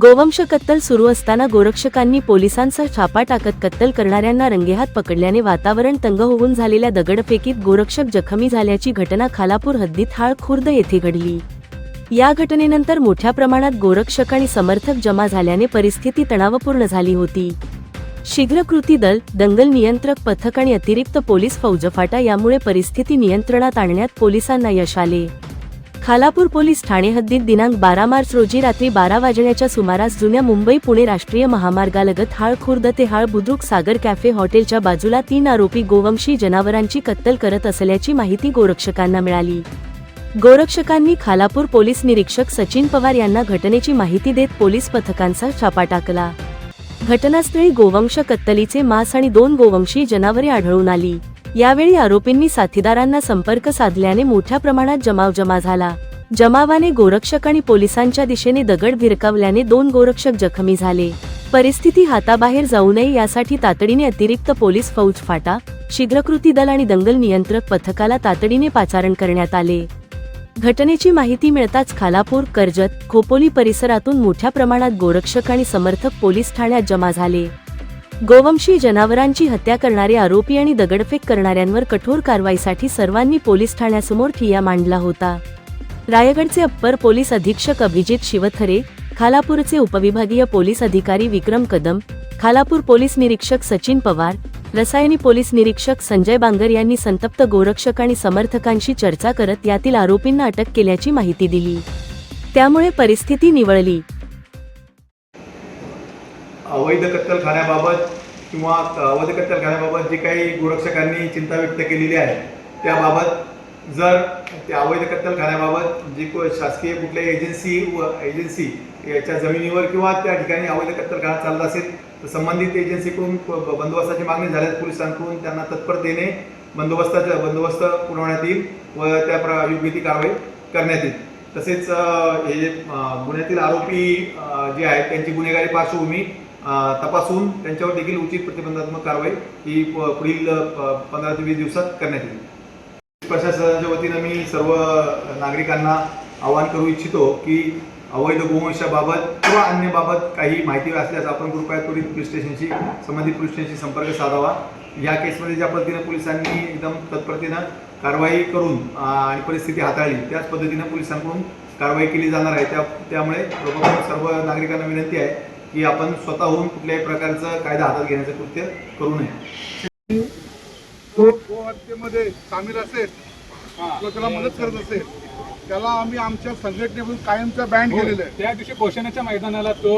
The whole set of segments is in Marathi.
गोवंश कत्तल सुरू असताना गोरक्षकांनी पोलिसांचा छापा टाकत कत्तल करणाऱ्यांना रंगेहात पकडल्याने वातावरण तंग होऊन झालेल्या दगडफेकीत गोरक्षक जखमी झाल्याची घटना खालापूर हद्दीत हाळ खुर्द येथे घडली. या घटनेनंतर मोठ्या प्रमाणात गोरक्षक आणि समर्थक जमा झाल्याने परिस्थिती तणावपूर्ण झाली होती. शीघ्र कृती दल दंगल नियंत्रक पथक आणि अतिरिक्त पोलीस फौजफाटा यामुळे परिस्थिती नियंत्रणात आणण्यात पोलिसांना यश आले. खालापूर पोलीस ठाणे हद्दीत दिनांक बारा मार्च रोजी रात्री बारा वाजण्याच्या सुमारास जुन्या मुंबई पुणे राष्ट्रीय महामार्गालगत हाळ खुर्द ते हाळ बुद्रुक सागर कॅफे हॉटेलच्या बाजूला तीन आरोपी गोवंशी जनावरांची कत्तल करत असल्याची माहिती गोरक्षकांना मिळाली. गोरक्षकांनी खालापूर पोलीस निरीक्षक सचिन पवार यांना घटनेची माहिती देत पोलीस पथकांचा छापा टाकला. घटनास्थळी गोवंश कत्तलीचे मांस आणि दोन गोवंशी जनावरे आढळून आली. यावेळी आरोपींनी साथीदारांना संपर्क साधल्याने मोठ्या प्रमाणात जमाव जमा झाला. जमावाने गोरक्षक आणि पोलिसांच्या दिशेने दगड भिरकावल्याने दोन गोरक्षक जखमी झाले. परिस्थिती हाताबाहेर जाऊ नये यासाठी तातडीने अतिरिक्त पोलीस फौज फाटा शीघ्रकृती दल आणि दंगल नियंत्रक पथकाला तातडीने पाचारण करण्यात आले. घटनेची माहिती मिळताच खालापूर कर्जत खोपोली परिसरातून मोठ्या प्रमाणात गोरक्षक आणि समर्थक पोलीस ठाण्यात जमा झाले. गोवंशी जनावरांची हत्या करणारे आरोपी आणि दगडफेक करणाऱ्यांवर कठोर कारवाईसाठी सर्वांनी पोलीस ठाण्यासमोर ठिय्या मांडला होता. रायगडचे अप्पर पोलीस अधीक्षक अभिजित शिवथरे खालापूरचे उपविभागीय पोलीस अधिकारी विक्रम कदम खालापूर पोलीस निरीक्षक सचिन पवार रसायनी पोलीस निरीक्षक संजय बांगर यांनी संतप्त गोरक्षक आणि समर्थकांशी चर्चा करत यातील आरोपींना अटक केल्याची माहिती दिली. त्यामुळे परिस्थिती निवळली. अवैध कत्तलखान्याबाबत किंवा अवैध कत्तलखान्याबाबत जी काही गोरक्षकांनी चिंता व्यक्त केलेली आहे त्याबाबत जर त्या अवैध कत्तलखान्याबाबत जी को शासकीय कुठल्याही एजन्सी व एजन्सी याच्या जमिनीवर किंवा त्या ठिकाणी अवैध कत्तलखाना चालला असेल तर संबंधित एजन्सीकडून बंदोबस्ताची मागणी झाल्यास पोलिसांकडून त्यांना तत्परतेने बंदोबस्ताचा बंदोबस्त पुरवण्यात येईल व त्या प्र योग्य ती कारवाई करण्यात येईल. तसेच हे जे गुन्ह्यातील आरोपी जे आहेत त्यांची गुन्हेगारी पार्श्वभूमी तपासून त्यांच्यावर देखील उचित प्रतिबंधात्मक कारवाई ही पुढील पंधरा ते वीस दिवसात करण्यात येईल. प्रशासनाच्या वतीनं मी सर्व नागरिकांना आवाहन करू इच्छितो की अवैध गोवंशाबाबत किंवा अन्य बाबत काही माहिती असल्यास आपण कृपया त्वरित पोलीस स्टेशनशी संबंधित पोलीस स्टेशनशी संपर्क साधावा. या केसमध्ये ज्या पद्धतीनं पोलिसांनी एकदम तत्परतेनं कारवाई करून आणि परिस्थिती हाताळली त्याच पद्धतीनं पोलिसांकडून कारवाई केली जाणार आहे. त्या त्यामुळे सर्व नागरिकांना विनंती आहे की आपण स्वतःहून कुठल्याही प्रकारचं कायदा हातात घेण्याचं कृत्य करू नये हत्येमध्ये सामील असेल किंवा त्याला मदत करत असेल त्याला आम्ही आमच्या संघटनेकडून कायमचा बँड केलेला आहे त्या दिवशी पोषणाच्या मैदानाला तो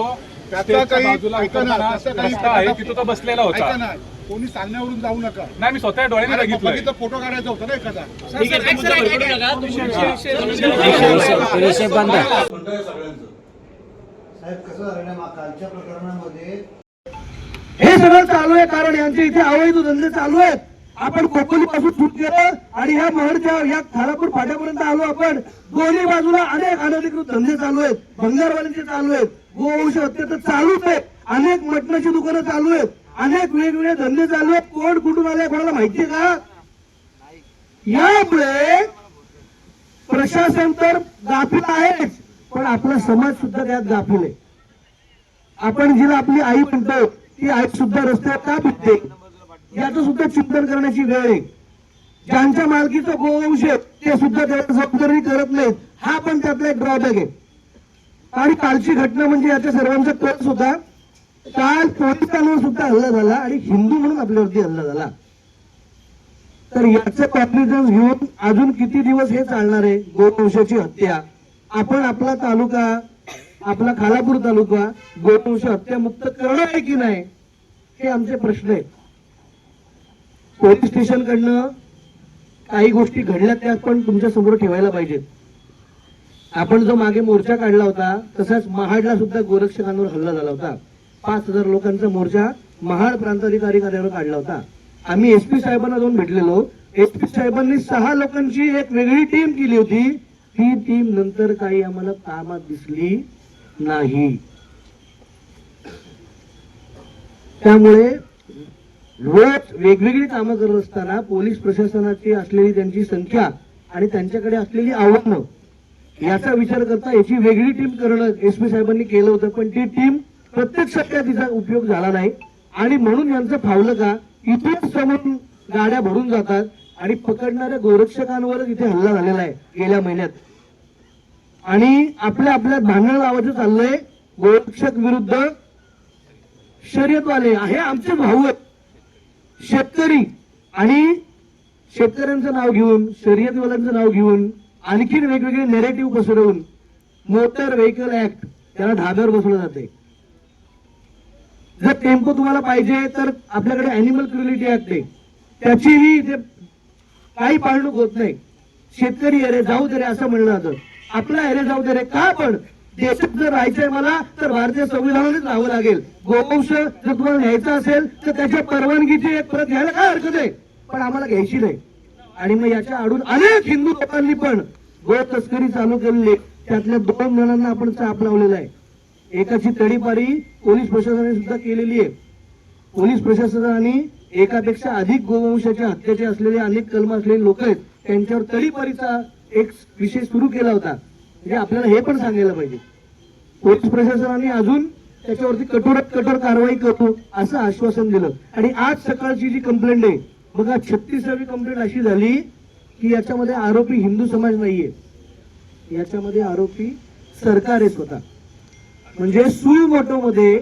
त्याचा काही- तिथं तो बसलेला होता कोणी सांगण्यावरून जाऊ नका नाही मी स्वतः डोळ्याने बघितलं फोटो काढायचा होता ना एखादा ना मा- कालच्या प्रकरणामध्ये हे सगळं चालू आहे कारण यांचे इथे अवैध धंदे चालू आहेत. आपण कोकणी पासून सुट केलं आणि ह्या महडच्या या खालापूर फाट्यापर्यंत आलो आपण. दोन्ही बाजूला अनेक अनधिकृत धंदे चालू आहेत. भंगारवाल्यांचे चालू आहेत. गोवंश हत्या तर चालूच आहे. अनेक मटणाची दुकानं चालू आहेत. अनेक वेगवेगळे धंदे चालू आहेत. कोण कुठून आले कोणाला माहितीये का? यामुळे प्रशासन तर गाफील आहेच. पण आपला समाज सुद्धा त्यात दाखवू नये आपण जिला आपली आई म्हणतो ती आई सुद्धा रस्त्यावर का फिरते याचं सुद्धा चिंतन करण्याची वेळ आहे. ज्यांच्या मालकीचं गोवंश ते सुद्धा त्याला जबाबदारी करत नाहीत. हा पण त्यातला एक ड्रॉबॅक आहे. आणि कालची घटना म्हणजे याच्या सर्वांचा कल होता काल पोलिसांवर सुद्धा हल्ला झाला आणि हिंदू म्हणून आपल्यावरती हल्ला झाला. तर याचं कॉन्फिडन्स घेऊन अजून किती दिवस हे चालणार आहे? गोवंशाची हत्या. आपण आपला तालुका आपला खालापूर तालुका गोवंश हत्या मुक्त करणार आहे की नाही हे आमचे प्रश्न आहेत. पोलीस स्टेशन कडनं काही गोष्टी घडल्या त्या पण तुमच्यासमोर ठेवायला पाहिजेत. आपण जो मागे मोर्चा काढला होता तसाच महाडला सुद्धा गोरक्षकांवर हल्ला झाला होता. पाच हजार लोकांचा मोर्चा महाड प्रांताधिकारी कार्यालयावर काढला होता. आम्ही एसपी साहेबांना जाऊन भेटलेलो. एसपी साहेबांनी सहा लोकांची एक वेगळी टीम केली होती. ती टीम नंतर काही आम्हाला कामात दिसली नाही. त्यामुळे रोज वेगवेगळी कामं करत असताना पोलीस प्रशासनाची असलेली त्यांची संख्या आणि त्यांच्याकडे असलेली आव्हानं याचा विचार करता याची वेगळी टीम करणं एस पी साहेबांनी केलं होतं पण ती टीम प्रत्यक्षात काय तिचा उपयोग झाला नाही. आणि म्हणून यांचं फावलं का इथून समोर गाड्या भरून जातात आणि पकडणाऱ्या गोरक्षकांवरच इथे हल्ला झालेला आहे गेल्या महिन्यात. आणि आपल्या आपल्या भांडण लावायचं चाललंय गोरक्षक विरुद्ध शर्यतवाले. हे आमचे भाऊ आहेत. शेतकरी. आणि शेतकऱ्यांचं नाव घेऊन शर्यतवाल्यांचं नाव घेऊन आणखीन वेगवेगळे नेरेटिव्ह पसरवून मोटर व्हेकल ऍक्ट त्याला धाब्यावर बसवलं जाते. जर टेम्पो तुम्हाला पाहिजे तर आपल्याकडे अॅनिमल क्रुलिटी ऍक्ट आहे. त्याचीही इथे काही पाळणूक होत नाही. शेतकरी अरे जाऊ दे रे असं म्हणलं होतं. आपला अरे जाऊ दे रे. का पण? देशात जर राहायचंय मला तर भारतीय संविधानानेच राहावं लागेल. गोवंश जर तुम्हाला घ्यायचा असेल तर त्याच्या परवानगीची एक परत घ्यायला काय हरकत आहे? पण आम्हाला घ्यायची नाही. आणि मग याच्या आडून अनेक हिंदू लोकांनी पण गो तस्करी चालू केलेली त्यातल्या दोन जणांना आपण चाप लावलेला आहे. एकाची तडीपारी पोलीस प्रशासनाने सुद्धा केलेली आहे. पोलीस प्रशासनाने एकापेक्षा अधिक गोवंशाच्या हत्याचे असलेले अनेक कलम असलेले लोक आहेत त्यांच्यावर तडीपारीचा एक विषय सुरू केला होता. म्हणजे आपल्याला हे पण सांगायला पाहिजे. पोलीस प्रशासनाने अजून त्याच्यावरती कठोरात कठोर कारवाई करतो असं आश्वासन दिलं. आणि आज सकाळची जी कंप्लेंट आहे बघा छत्तीसावी कंप्लेंट अशी झाली की याच्यामध्ये आरोपी हिंदू समाज नाहीये. याच्यामध्ये आरोपी सरकार आहे स्वतः. म्हणजे सुई मोटो मध्ये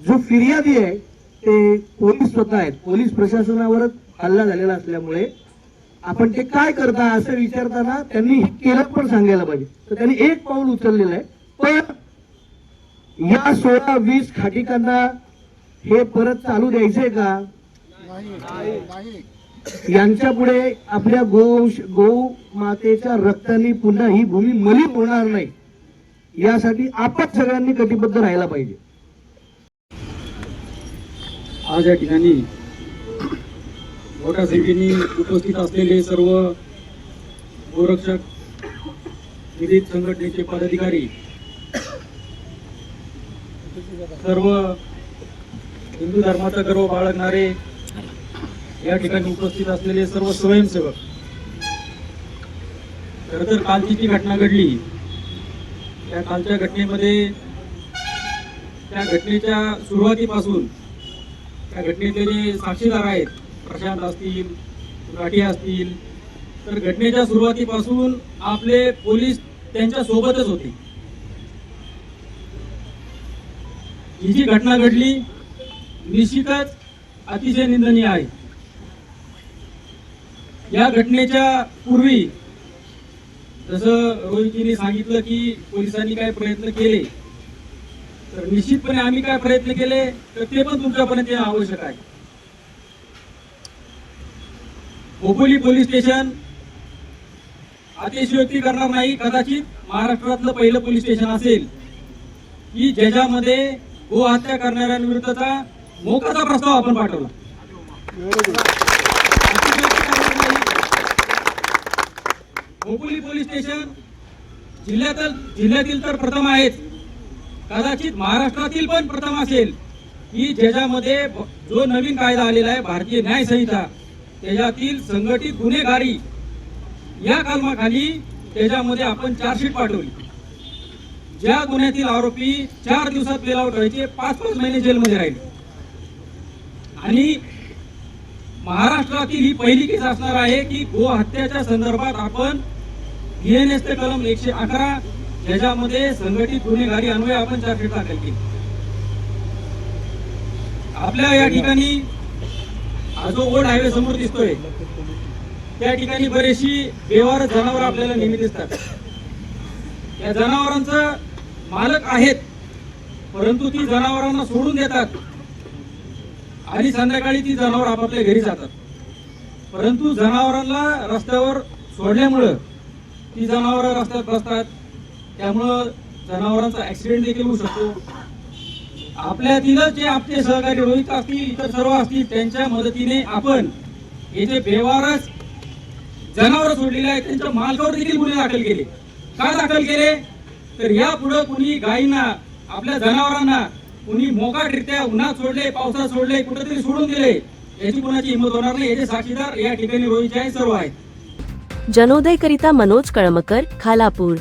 जो फिर्यादी आहे ते पोलीस स्वतः आहेत. पोलीस प्रशासनावरच हल्ला झालेला असल्यामुळे आपण ते काय करता असं विचारताना त्यांनी केलं पण सांगायला पाहिजे. तर त्यांनी एक पाऊल उचललेलं आहे. पण या सोळा वीस खाटिकांना हे परत चालू द्यायचंय का? यांच्या पुढे आपल्या गोश गौ मातेच्या रक्ताने पुन्हा ही भूमी मलिन होणार नाही. यासाठी आपण सगळ्यांनी कटिबद्ध राहायला पाहिजे. आज या ठिकाणी मोठ्या संख्येने उपस्थित असलेले सर्व गोरक्षक विविध संघटनेचे पदाधिकारी सर्व हिंदू धर्माचा गर्व बाळगणारे या ठिकाणी उपस्थित असलेले सर्व स्वयंसेवक. खरं तर कालची जी घटना घडली त्या कालच्या घटनेमध्ये त्या घटनेच्या सुरुवातीपासून त्या घटनेतले जे साक्षीदार आहेत प्रशांत असतील राठी असतील तर घटनेच्या सुरुवातीपासून आपले पोलीस त्यांच्या सोबतच होते. ही जी घटना घडली निश्चितच अतिशय निंदनीय आहे. या घटनेच्या पूर्वी जसं रोहितजीने सांगितलं की पोलिसांनी काय प्रयत्न केले तर निश्चितपणे आम्ही काय प्रयत्न केले तर ते पण तुमच्यापर्यंत येणं आवश्यक आहे. खोपोली पोलीस स्टेशन अतिशयोक्ती करणार नाही कदाचित महाराष्ट्रातलं पहिलं पोलीस स्टेशन असेल. की ज्याच्यामध्ये गो हत्या करणाऱ्यांविरुद्धचा मोकाचा प्रस्ताव आपण पाठवला. अतिशयोक्ती खोपोली पोलीस स्टेशन जिल्ह्यातील जिल्ह्यातील तर प्रथम आहेच. कदाचित महाराष्ट्रातील पण प्रथम असेल. की ज्याच्यामध्ये जो नवीन कायदा आलेला आहे भारतीय न्याय संहिता त्याच्यातील संघटित गुन्हेगारी या कलमाखाली त्याच्यामध्ये आपण चार्जशीट पाठवली. ज्या गुन्ह्यातील आरोपी चार दिवसात बेलावट आउट व्हायचे पाच पाच महिने जेलमध्ये राहिले. आणि महाराष्ट्रातील ही पहिली केस असणार आहे की गो हत्याच्या संदर्भात आपण एनएस ते कलम एकशे अकरा त्याच्यामध्ये संघटित गुन्हेगारी अन्वय आपण चार्जशीट दाखल केली. आपल्या या ठिकाणी हा जो ओल्ड हायवे समोर दिसतोय त्या ठिकाणी बरेचशी व्यवहार जनावर आपल्याला नेहमी दिसतात. या जनावरांचं मालक आहेत परंतु ती जनावरांना सोडून देतात. आणि संध्याकाळी ती जनावर आपापल्या घरी जातात. परंतु जनावरांना रस्त्यावर सोडल्यामुळं ती जनावरं रस्त्यात बसतात त्यामुळं जनावरांचा ऍक्सिडेंट देखील होऊ शकतो. आपल्यातीलच जे आपले सहकारी रोहित असतील इतर सर्व असतील त्यांच्या मदतीने आपण हे जे बेवारस जनावर सोडलेले आहेत त्यांच्या मालकावर देखील गुन्हे दाखल केले. का दाखल केले? तर यापुढे कुणी गायींना आपल्या जनावरांना कुणी मोकाटरित्या उन्हात सोडले पावसात सोडले कुठेतरी सोडून दिले याची कुणाची हिंमत होणार नाही याचे साक्षीदार या ठिकाणी रोहितचे आहे सर्व आहेत. जनोदयकरिता मनोज कळमकर खालापूर.